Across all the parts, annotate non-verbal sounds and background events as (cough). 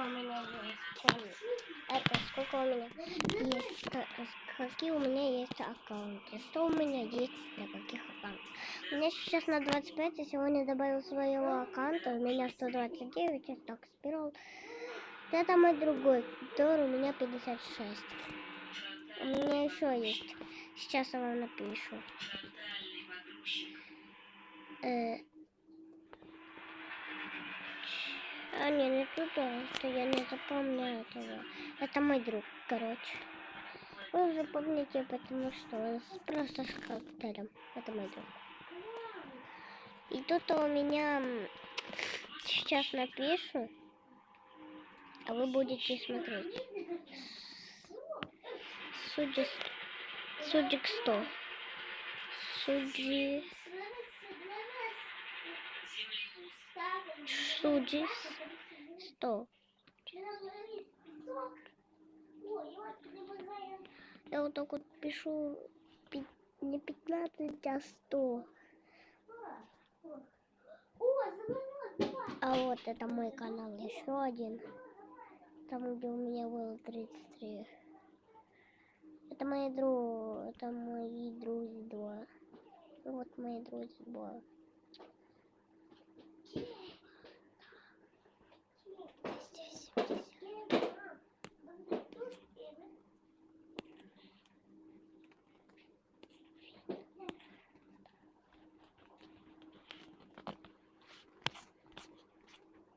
сколько у меня есть. Это сколько у меня есть. Какие у меня есть аккаунты. Что у меня есть для каких аккаунтов. У меня сейчас на 25, я сегодня добавил своего аккаунта. У меня 129, я так спирал. Это мой другой, который у меня 56. У меня еще есть. Сейчас я вам напишу. Э, А, не, не туда, что я не запомню этого. Это мой друг, короче. Вы запомните, потому что он просто с характером. Это мой друг. И тут у меня сейчас напишу, а вы будете смотреть. Суджи, Суджик 100. Суджи... Суджи 100. Я вот так вот пишу пи- не 15, а 100. А вот это мой канал, еще один. Там, где у меня было 33. Это мои друг, это мои друзья. Вот мои друзья.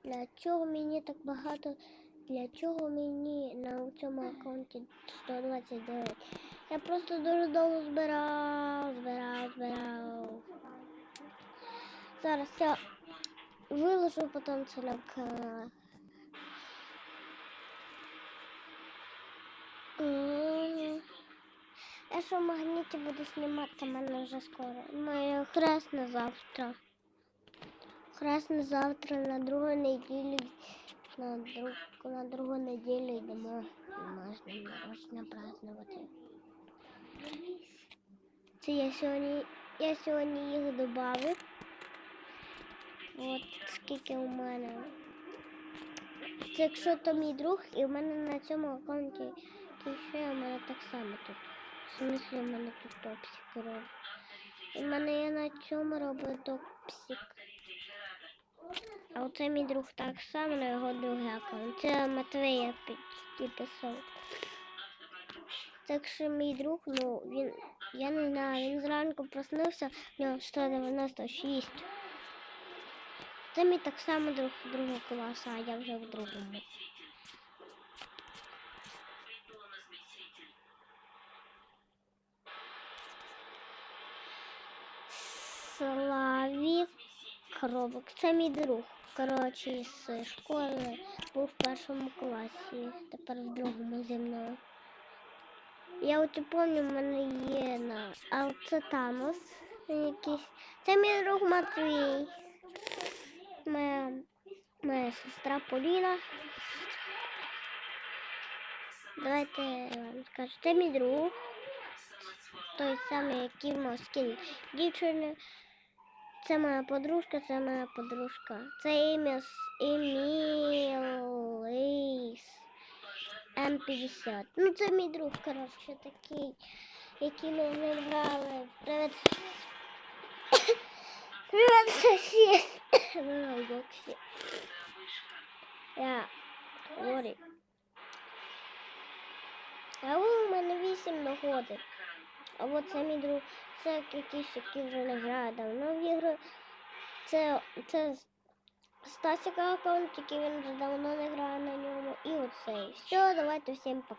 Для чого мені так багато? Для чого мені на цьому аккаунті 129? Я просто дуже довго збирав, збирав, збирав. Зараз я виложу потім це на канал. Я що в магніті буду знімати, мене вже скоро. Моє хресне завтра. Хресне завтра на другу неділю. На, друг, на другу неділю йдемо. Можна нарочно празднувати. Це я сьогодні, я сьогодні їх додав. От скільки у мене. Це якщо то мій друг, і у мене на цьому аккаунті ще у мене так само тут. В смысле у мене тут топсик робить. В мене я на цьому роблю топсик. А оце мій друг так само на його другий аккаунт. Це Матвей я під- підписав. Так що мій друг, ну він, я не знаю, він зранку проснувся, в нього 196. Це мій так само друг другого класу, а я вже в другому. Славік Коробок. Це мій друг. Коротше, з школи був в першому класі, тепер в другому зі мною. Я от пам'ятаю, в мене є на. А це Танос якийсь. Це мій друг Матвій. Моя, моя сестра Поліна. Давайте я вам скажу. Це мій друг. Той самий, який в Москві дівчини. Це моя подружка, це моя подружка. Це Еміс Емілис М50. Ну це мій друг, коротше, такий, який ми ним грали. Привіт. (coughs) Привіт, сусід. (coughs) На боксі. Я говорю. А у мене вісім нагодить. А от це мій друг, це якийсь, який вже не грає давно в ігри. Це, це Стасіка аккаунт, який він вже давно не грає на ньому. І оцей. Все, давайте всім пока.